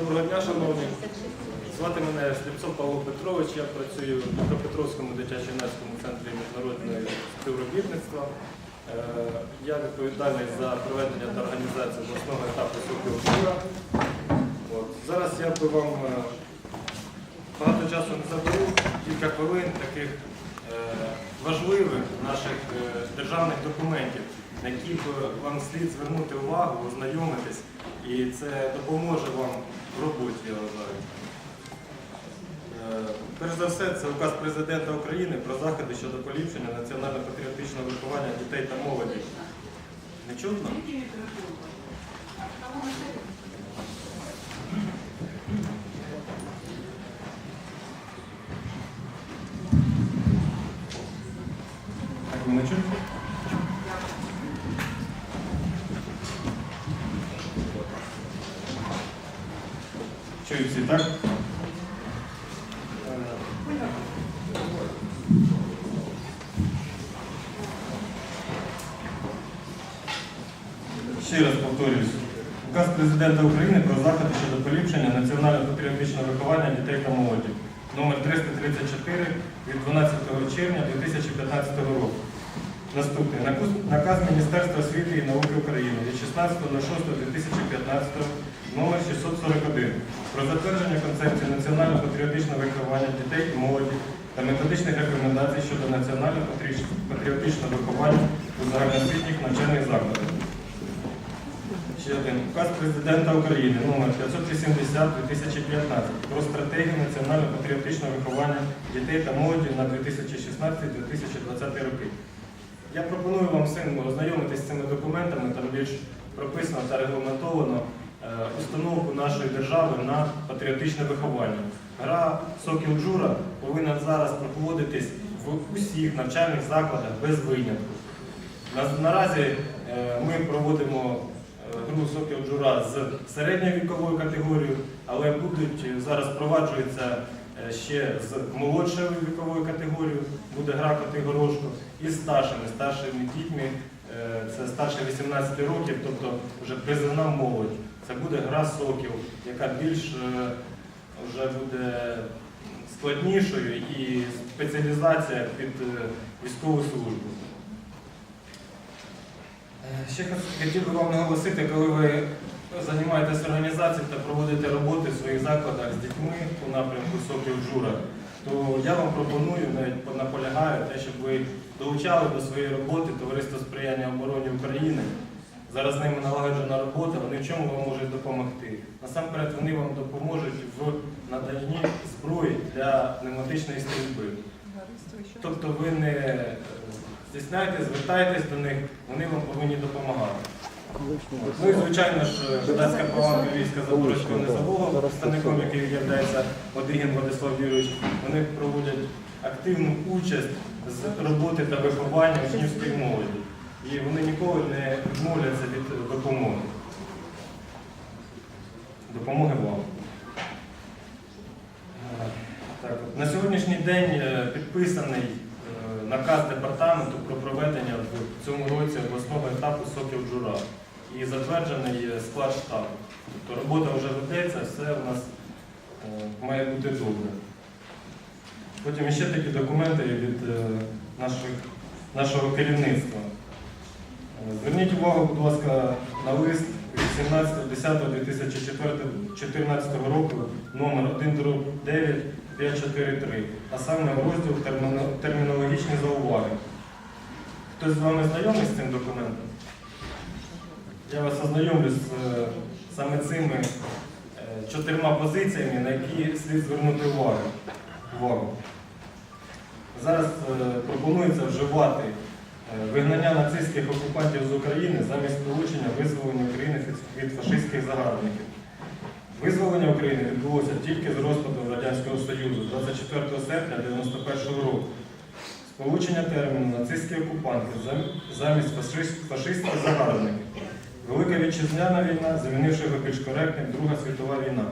Доброго дня, шановні. Звати мене Сліпцов Павло Петрович. Я працюю в Дніпропетровському дитячо-юнацькому центрі міжнародного співробітництва. Е, Я відповідальний за проведення та організацію обласного етапу Сокіл. От. Зараз я би вам е, багато часу не заберу, кілька хвилин таких е, важливих наших державних документів, на які б вам слід звернути увагу, ознайомитись, і це допоможе вам в роботі, я вважаю. Е, Перш за все, це указ президента України про заходи щодо поліпшення національно-патріотичного виховання дітей та молоді. Не чутно? Мене чуть? Чую всі, так? Ще раз повторюсь. Указ президента України про заходи щодо поліпшення національно-патріотичного виховання дітей та молоді. Номер 334 від 12 червня 2015 року. Наступний. Наказ- Наказ Міністерства освіти і науки України від 16.06.2015 номер 641 про затвердження концепції національно-патріотичного виховання дітей і молоді та методичних рекомендацій щодо національно-патріотичного виховання у загальноосвітніх навчальних закладах. Ще один. Указ президента України номер 580 2015 про стратегію національно-патріотичного виховання дітей та молоді на 2016-2020 роки. Я пропоную вам всім ознайомитись з цими документами, там більш прописано та регламентовано е, установку нашої держави на патріотичне виховання. Гра Сокіл Джура повинна зараз проводитись в усіх навчальних закладах без винятку. Наразі е, ми проводимо гру Сокіл Джура з середньою віковою категорією, але будуть е, зараз впроваджується е, ще з молодшою віковою категорією, буде гра Котигорошко, і з старшими, старшими дітьми, е, це старше 18 років, тобто вже призивна молодь. Це буде гра Сокіл, яка більш вже буде складнішою і спеціалізація під військову службу. Е, Ще хотів би вам наголосити, коли ви займаєтесь організацією та проводите роботи в своїх закладах з дітьми у напрямку Сокіл Джура, то я вам пропоную, навіть наполягаю, те, щоб ви долучали до своєї роботи Товариство сприяння обороні України. Зараз з ними налагоджена робота, вони в чому вам можуть допомогти? Насамперед вони вам допоможуть в наданні зброї для пневматичної стрільби. Тобто ви не стісняйтесь, звертайтесь до них, вони вам повинні допомагати. Ну і звичайно ж, видацька праванка війська Запорізького незалогу, представником який є Одигін Владислав Юрійович, вони проводять активну участь з роботи та виховання учнівської молоді. І вони ніколи не відмовляться від допомоги. Допомоги вам. Так, на сьогоднішній день е, підписаний наказ департаменту про проведення в цьому році обласного етапу Сокіл Джура і затверджений склад штабу. Тобто робота вже ведеться, все у нас е, має бути добре. Потім ще такі документи від е, наших, нашого керівництва. Е, Зверніть увагу, будь ласка, на лист від 17.10.2014 року номер 1 9 543, а саме розділ термінологічні зауваги. Хтось з вами знайомий з цим документом? Я вас ознайомлю з е, саме цими е, чотирма позиціями, на які слід звернути увагу. Зараз е, пропонується вживати вигнання нацистських окупантів з України замість сполучення визволення України від фашистських загарбників. Визволення України відбулося тільки з розпадом Радянського Союзу 24 серпня 1991 року. Сполучення терміну нацистські окупанти замість фашист- фашистські загарбники. Велика вітчизняна війна, замінивши його більш коректним Друга світова війна.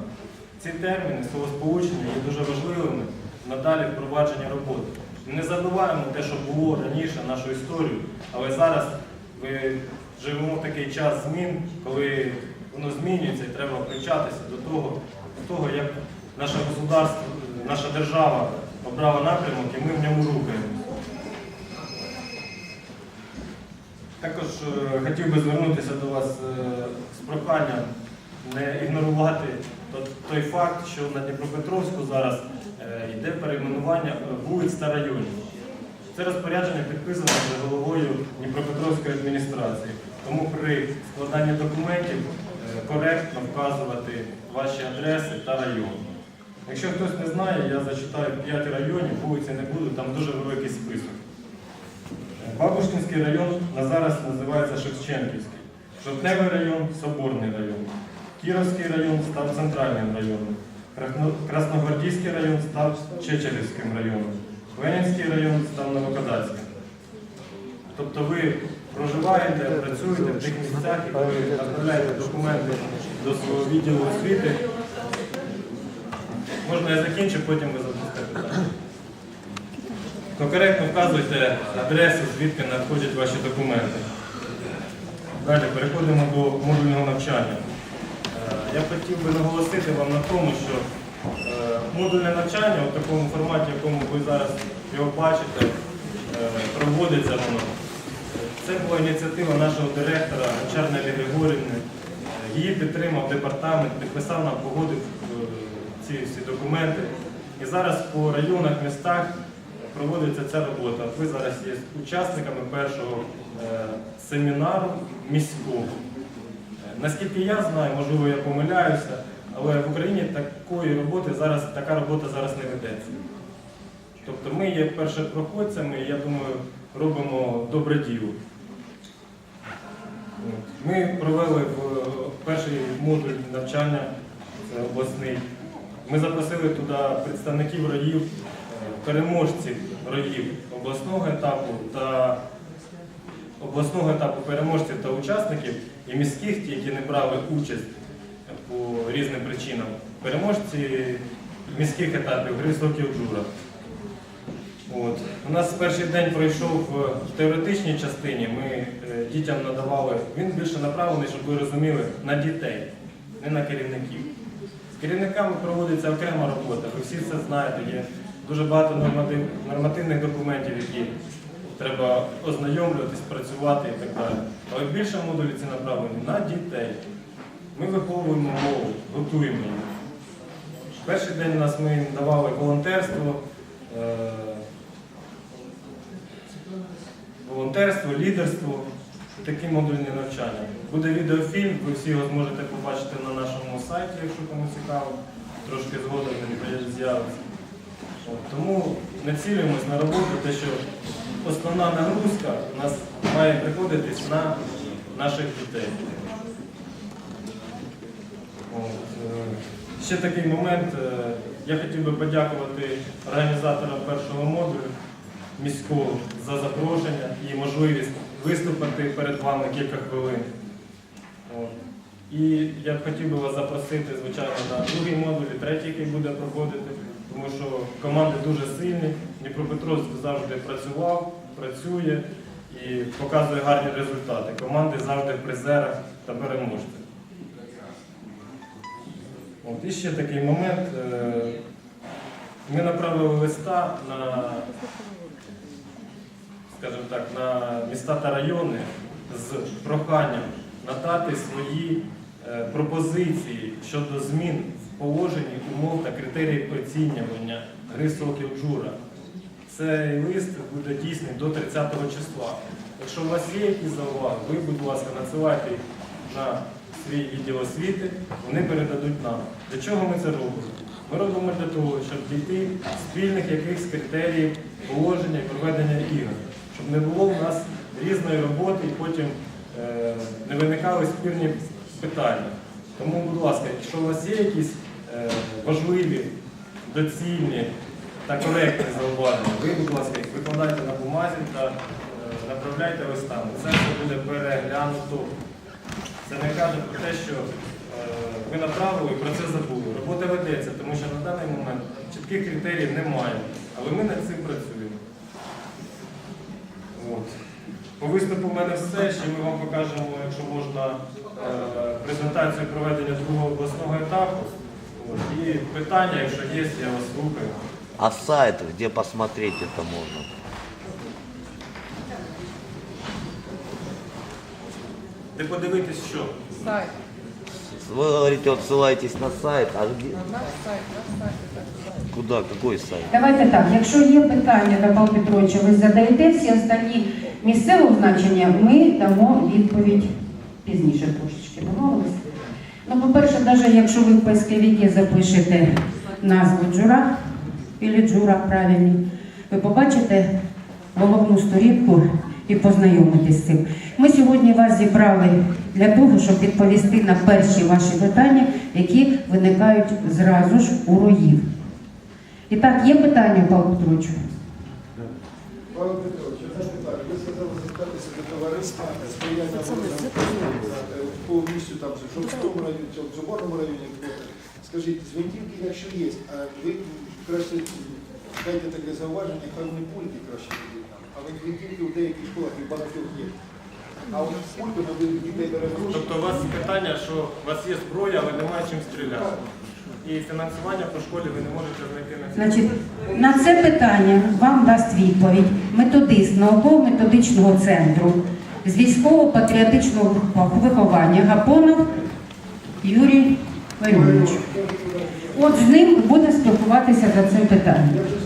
Ці терміни, словосполучення є дуже важливими надалі впровадження роботи. Ми не забуваємо те, що було раніше, нашу історію, але зараз ми живемо в такий час змін, коли воно змінюється і треба привчатися до того, того, як наше государство, наша держава обрала напрямок і ми в ньому рухаємося. Також е, хотів би звернутися до вас е, з проханням не ігнорувати той факт, що на Дніпропетровську зараз е, йде перейменування вулиць та районів. Це розпорядження підписано вже головою Дніпропетровської адміністрації. Тому при складанні документів коректно вказувати ваші адреси та райони. Якщо хтось не знає, я зачитаю 5 районів, вулиці не буду, там дуже великий список. Бабушкінський район на зараз називається Шевченківський. Жовтневий район Соборний район. Кіровський район став центральним районом. Красно- Красногвардійський район став Чечерівським районом. Ленінський район став Новокодацьким. Тобто ви проживаєте, працюєте в тих місцях, і коли направляєте документи до свого відділу освіти. Можна я закінчу, потім ви задасте питання. Коректно вказуйте адресу, звідки надходять ваші документи. Далі переходимо до модульного навчання. Е, Я хотів би наголосити вам на тому, що е, модульне навчання в такому форматі, в якому ви зараз його бачите, е, проводиться воно. Це була ініціатива нашого директора Чарнелі Григорівни. Її підтримав департамент, підписав нам, погодив е, ці всі документи. І зараз по районах, містах проводиться ця робота. Ви зараз є учасниками першого е, семінару міського. Е, Наскільки я знаю, можливо, я помиляюся, але в Україні такої роботи зараз, така робота зараз не ведеться. Тобто ми є першопроходцями, я думаю, робимо добре діло. Ми провели е, перший модуль навчання, обласний. Ми запросили туди представників роїв, е, переможців роїв обласного етапу та обласного етапу переможців та учасників і міських, ті, які не брали участь по різним причинам. Переможці міських етапів гри Сокіл Джура. От. У нас перший день пройшов в теоретичній частині. Ми е, дітям надавали, він більше направлений, щоб ви розуміли, на дітей, не на керівників. З керівниками проводиться окрема робота. Ви всі це знаєте. Є дуже багато норматив- нормативних документів, які треба ознайомлюватись, працювати і так далі. Але більше модулі ці направлені на дітей. Ми виховуємо мову, готуємо її. Перший день у нас ми давали волонтерство, е, волонтерство, лідерство, такі модульні навчання. Буде відеофільм, ви всі його зможете побачити на нашому сайті, якщо кому цікаво. Трошки згодом він з'явиться. Тому націлюємось на роботу, те, що основна нагрузка у нас має приходитись на наших дітей. От, е, Ще такий момент. е, Я хотів би подякувати організаторам першого модулю міського за запрошення і можливість виступити перед вами кілька хвилин. І я б хотів би вас запросити, звичайно, на другий модуль, і третій, який буде проходити, тому що команди дуже сильні. Дніпропетровськ завжди працював, працює і показує гарні результати. Команди завжди в призерах та переможцях. От, і ще такий момент. е, Ми направили листа на, скажімо так, на міста та райони з проханням надати свої е, пропозиції щодо змін в положенні умов та критеріїв оцінювання гри Сокіл Джура. Цей лист буде дійсний до 30 числа. Якщо у вас є якісь зауваги, ви, будь ласка, надсилайте їх на свій відділ освіти, вони передадуть нам. Для чого ми це робимо? Ми робимо для того, щоб дійти спільних якихось критеріїв положення і проведення ігор, щоб не було в нас різної роботи і потім е, не виникали спірні питання. Тому, будь ласка, якщо у вас є якісь е, важливі, доцільні та коректні зауваження, ви, будь ласка, їх викладайте на бумазі та е, направляйте листами. Це все буде переглянуто. Це не каже про те, що ви направили і про це забули. Робота ведеться, тому що на даний момент чітких критеріїв немає, але ми над цим працюємо. От. По виступу в мене все. Ще ми вам покажемо, якщо можна, е, презентацію проведення другого обласного етапу. От. І питання, якщо є, я вас слухаю. А сайт, где посмотреть это можно? Де подивитись, що? Сайт. Вы говорите, вот ссылаетесь на сайт, а где? Наш сайт, наш сайт. Куда? Какой сайт? Давайте так, якщо є питання до Павла Петровича, ви задаєте всі останні місцевого значення, ми дамо відповідь пізніше трошечки. Домовились? Ну, по-перше, навіть якщо ви в поисковике запишете назву джура, або джура правильні, ви побачите головну сторінку і познайомитесь з цим. Ми сьогодні вас зібрали для того, щоб відповісти на перші ваші питання, які виникають зразу ж у роїв. І так, є питання, Павло Петровичу? Павло Петрович, одне питання. Ви сказали звертатися до товариства сприяння по місцю там, в тому районі, в Зуборному районі. Скажіть, з гвинтівки, якщо є, а ви краще дайте таке зауваження, хай вони пульки краще будуть нам. А ви гвинтівки в деяких школах і багатьох є. А от пульки ми дітей беремо. Тобто у вас питання, що у вас є зброя, але немає чим стріляти. І фінансування по школі ви не можете знайти на ці. Значить, на це питання вам дасть відповідь методист науково-методичного центру з військово-патріотичного виховання Гапонов Юрій Валерійович. От з ним буде спілкуватися за цим питання. Я вже